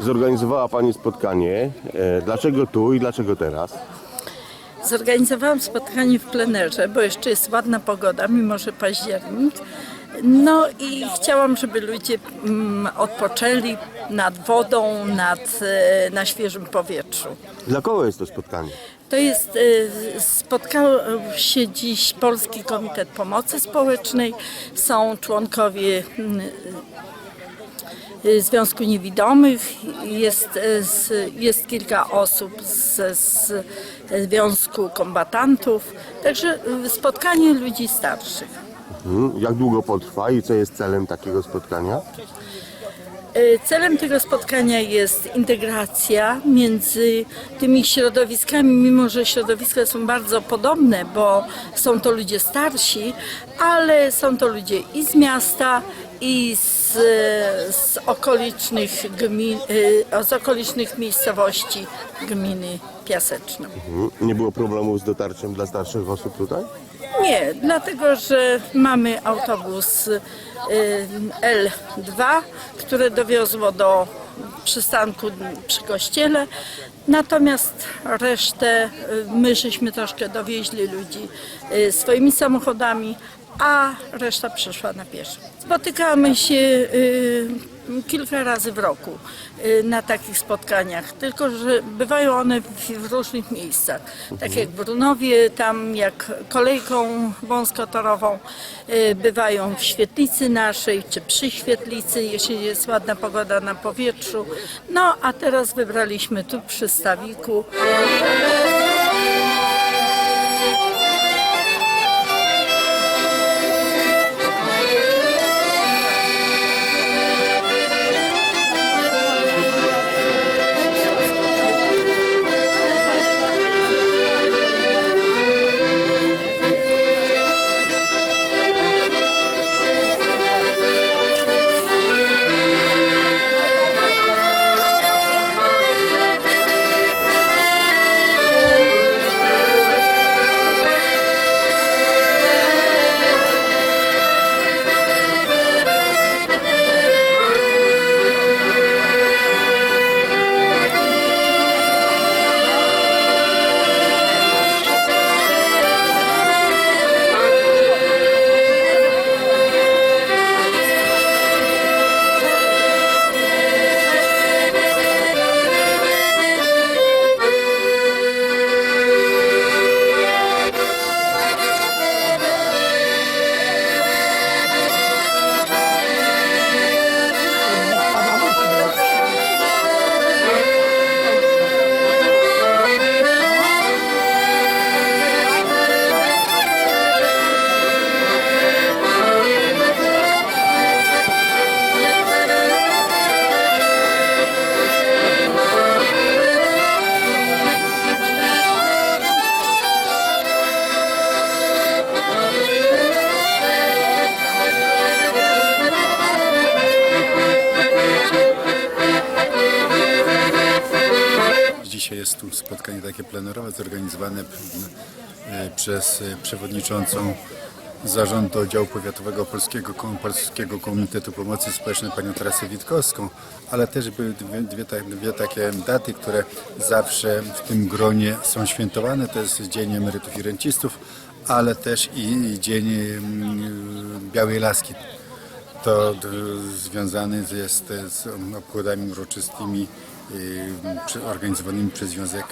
Zorganizowała Pani spotkanie. E, Dlaczego tu i dlaczego teraz? Zorganizowałam spotkanie w plenerze, bo jeszcze jest ładna pogoda, mimo że październik. No i chciałam, żeby ludzie mm, odpoczęli nad wodą, nad, e, na świeżym powietrzu. Dla kogo jest to spotkanie? To jest, e, spotkał się dziś Polski Komitet Pomocy Społecznej, są członkowie mm, Związku Niewidomych, jest, z, jest kilka osób z, z Związku Kombatantów, także e, spotkanie ludzi starszych. Mhm. Jak długo potrwa i co jest celem takiego spotkania? Celem tego spotkania jest integracja między tymi środowiskami, mimo że środowiska są bardzo podobne, bo są to ludzie starsi, ale są to ludzie i z miasta, i z, z, okolicznych, gmin, e, z okolicznych miejscowości gminy Piaseczno. Mhm. Nie było problemów z dotarciem dla starszych osób tutaj? Nie, dlatego że mamy autobus y, L2, które dowiozło do przystanku przy kościele. Natomiast resztę y, my żeśmy troszkę dowieźli ludzi y, swoimi samochodami, a reszta przyszła na pieszo. Spotykamy się y, kilka razy w roku y, na takich spotkaniach, tylko że bywają one w, w różnych miejscach. Tak jak Brunowie, tam jak kolejką wąskotorową, y, bywają w świetlicy naszej, czy przy świetlicy, jeśli jest ładna pogoda na powietrzu. No a teraz wybraliśmy tu przy stawiku. Jest tu spotkanie takie plenerowe zorganizowane e, przez e, przewodniczącą Zarządu Oddziału Powiatowego Polskiego, Polskiego Komitetu Pomocy Społecznej panią Teresę Witkowską, ale też były dwie, dwie, dwie takie daty, które zawsze w tym gronie są świętowane. To jest Dzień Emerytów i Rencistów, ale też i Dzień mm, Białej Laski. To d- związany jest z obchodami uroczystymi y, organizowanymi przez Związek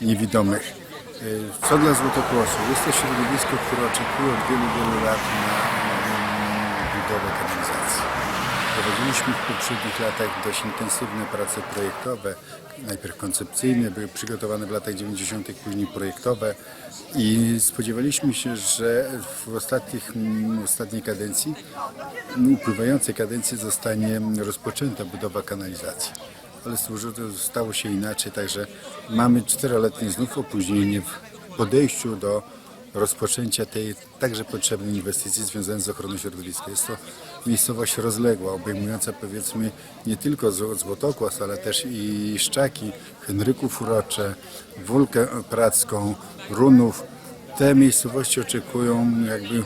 Niewidomych. Y, Co dla Złotopłosu? Jest to środowisko, które oczekuje od wielu, wielu lat na budowę kanalizacji. Prowadziliśmy w poprzednich latach dość intensywne prace projektowe, najpierw koncepcyjne, były przygotowane w latach 90., później projektowe i spodziewaliśmy się, że w ostatnich, mm, ostatniej kadencji, mm, upływającej kadencji zostanie rozpoczęta budowa kanalizacji. Ale stało się inaczej, także mamy czteroletnie znów opóźnienie w podejściu do rozpoczęcia tej także potrzebnej inwestycji związanej z ochroną środowiska. Jest to miejscowość rozległa, obejmująca powiedzmy nie tylko Zł- Złotokłas, ale też i Szczaki, Henryków Urocze, Wólkę Pracką, Runów. Te miejscowości oczekują jakby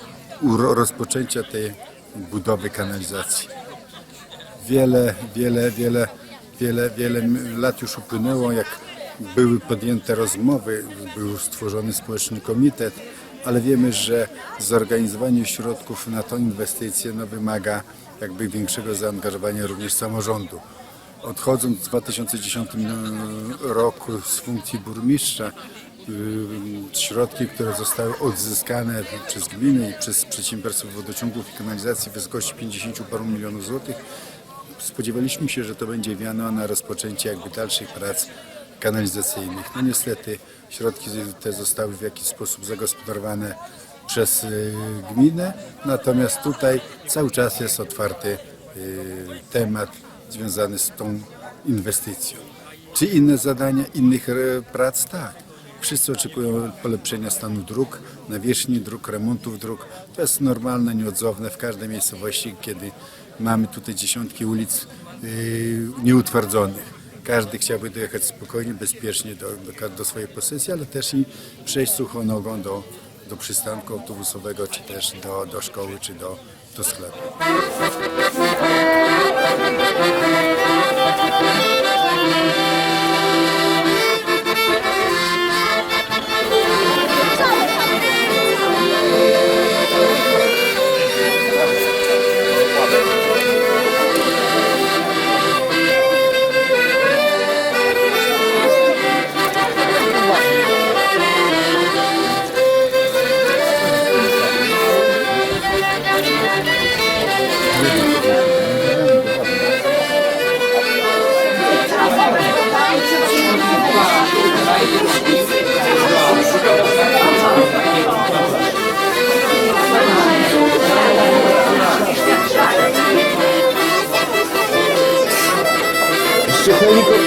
rozpoczęcia tej budowy kanalizacji. Wiele, wiele, wiele wiele, wiele lat już upłynęło, jak były podjęte rozmowy, był stworzony społeczny komitet, ale wiemy, że zorganizowanie środków na tą inwestycję no, wymaga jakby większego zaangażowania również samorządu. Odchodząc w 2010 roku z funkcji burmistrza, y, środki, które zostały odzyskane przez gminy i przez przedsiębiorstwo wodociągów i kanalizacji w wysokości 50 paru milionów złotych, spodziewaliśmy się, że to będzie wiano na rozpoczęcie jakby dalszych prac kanalizacyjnych. No niestety środki te zostały w jakiś sposób zagospodarowane przez y, gminę, natomiast tutaj cały czas jest otwarty y, temat związany z tą inwestycją. Czy inne zadania, innych e, prac? Tak. Wszyscy oczekują polepszenia stanu dróg, nawierzchni dróg, remontów dróg. To jest normalne, nieodzowne w każdej miejscowości, kiedy mamy tutaj dziesiątki ulic yy, nieutwardzonych. Każdy chciałby dojechać spokojnie, bezpiecznie do, do, do swojej posesji, ale też i przejść suchą nogą do, do przystanku autobusowego, czy też do, do szkoły, czy do, do sklepu.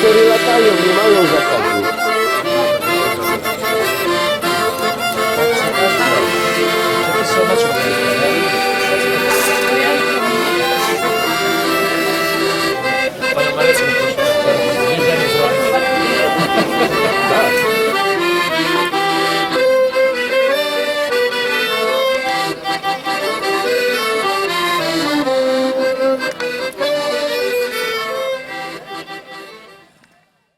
Jeszcze helikoptery